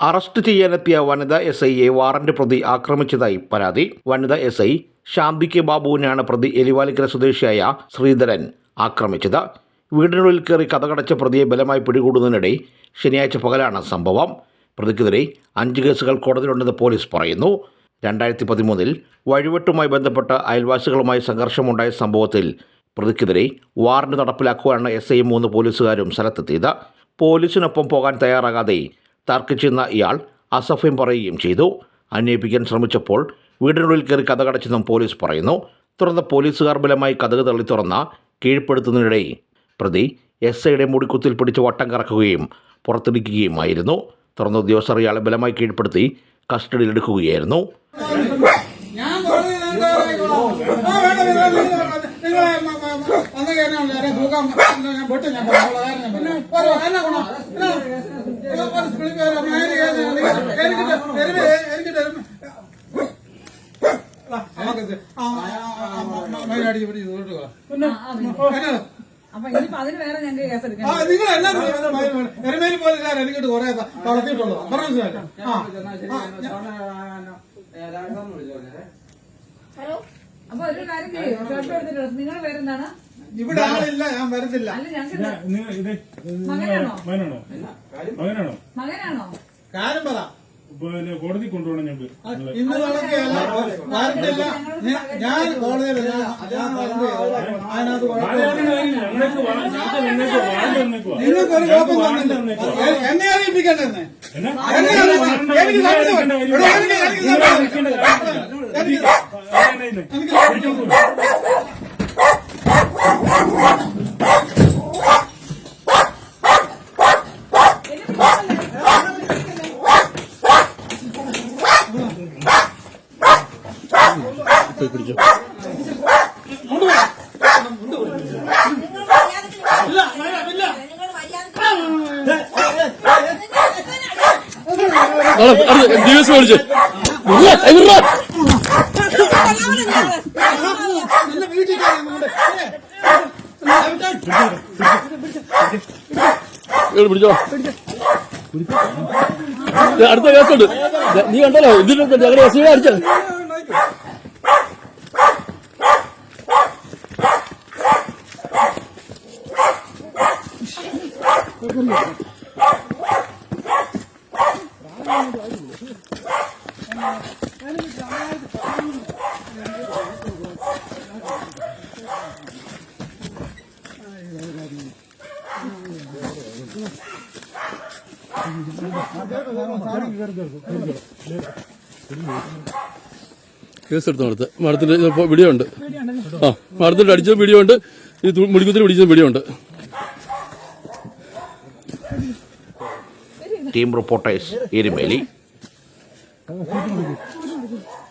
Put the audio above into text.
Arrest ചെയ്യാനെത്തിയ വനിതാ S ഐയെ warrant പ്രതി ആക്രമിച്ചതായി പരാതി. വനിതാ എസ് ഐ ഷാംബിക്ക് ബാബുവിനെയാണ് പ്രതി എലിവാലിക്കര സ്വദേശിയായ ശ്രീധരൻ ആക്രമിച്ചത്. വീടിനുള്ളിൽ കയറി കഥകടച്ച പ്രതിയെ ബലമായി പിടികൂടുന്നതിനിടെ ശനിയാഴ്ച പകലാണ് സംഭവം. പ്രതിക്കെതിരെ അഞ്ച് കേസുകൾ കോടതിയിലുണ്ടെന്ന് പോലീസ് പറയുന്നു. രണ്ടായിരത്തി പതിമൂന്നിൽ വഴിവെട്ടുമായി ബന്ധപ്പെട്ട അയൽവാസികളുമായി സംഘർഷമുണ്ടായ സംഭവത്തിൽ പ്രതിക്കെതിരെ വാറന്റ് നടപ്പിലാക്കുവാനാണ് എസ് ഐയും മൂന്ന് പോലീസുകാരും സ്ഥലത്തെത്തിയത്. പോലീസിനൊപ്പം പോകാൻ തയ്യാറാകാതെ തർക്കിച്ചെന്ന ഇയാൾ അസഫ്യം പറയുകയും ചെയ്തു. അന്വേഷിപ്പിക്കാൻ ശ്രമിച്ചപ്പോൾ വീടിനുള്ളിൽ കയറി കഥകടച്ചെന്നും പോലീസ് പറയുന്നു. തുടർന്ന് പോലീസുകാർ ബലമായി കഥക് തള്ളി തുറന്ന കീഴ്പ്പെടുത്തുന്നതിനിടെ പ്രതി എസ് ഐയുടെ മുടിക്കുത്തിൽ പിടിച്ച് വട്ടം കറക്കുകയും പുറത്തിടിക്കുകയുമായിരുന്നു. തുടർന്ന് ഉദ്യോഗസ്ഥർ ഇയാളെ ബലമായി കീഴ്പ്പെടുത്തി കസ്റ്റഡിയിലെടുക്കുകയായിരുന്നു ഞാൻ പറയാം പറ, എന്നാ ഗുണം? എന്നാ? നിങ്ങൾ എന്നാ എരുമേലി പോലീസുകാർ എനിക്കിട്ട് കുറെ വളർത്തിയിട്ടുള്ളൂ പറഞ്ഞു ഹലോ അപ്പൊ ഒരു കാര്യം ചെയ്യും ഷർട്ട് എടുത്തിട്ട് നിങ്ങളുടെ പേരെന്താണ് ഇവിടെ ആളില്ല ഞാൻ വരത്തില്ല അല്ല ഞങ്ങൾക്ക് നിങ്ങൾ ഇത് മകനാണോ? മകനാണോ മകനാണോ മകനാണോ കാര്യം പറ പിന്നെ കോടതി കൊണ്ടുപോകണം ഞങ്ങൾക്ക് ഇന്ന് നടക്കുകയല്ല വാരണ്ടില്ല ഞാൻ കോടതിയിൽ ഞാൻ ഞാൻ പറഞ്ഞു അതിനകത്ത് കുഴപ്പമില്ല. ഞങ്ങൾക്ക് വാ- ഞങ്ങൾക്ക് നിങ്ങൾക്ക് വാറണ്ട് തന്നേക്കുവാ. നിങ്ങൾക്ക് ഒരു കോപ്പം വാറണ്ട് തന്നില്ല തന്നേക്കുവാ. എ- എന്നെ അറിയിപ്പിക്കണ്ടെന്ന് എന്നാ? എനിക്ക് നിങ്ങൾ സമ്മതം. വിളിക്കേണ്ട ഇവിടെ എനിക്ക് എനിക്ക് നിങ്ങൾ സമ്മതം. വിളിക്കേണ്ട കാര്യമില്ല. എനിക്ക് ആരാണ് ഇത്? എനിക്ക് ഇല്ല ഇല്ല, ഇല്ല ദിവസം എന്നെ വീട്ടിൽ പിടിച്ചോ. അടുത്ത കേസുണ്ട്. നീ കണ്ടല്ലോ ഇതിനൊക്കെ ഞങ്ങളുടെ എസ് അടിച്ചത് കേസ് എടുത്തു നടത്ത്. ഇപ്പോ വീഡിയോ ഉണ്ട്. ആ മാഡത്തിന്റെ അടിച്ച വീഡിയോ ഉണ്ട്. ഈ മുടിക്കുത്തിന് പിടിച്ച വീഡിയോ ഉണ്ട്. Team reporters Erumeli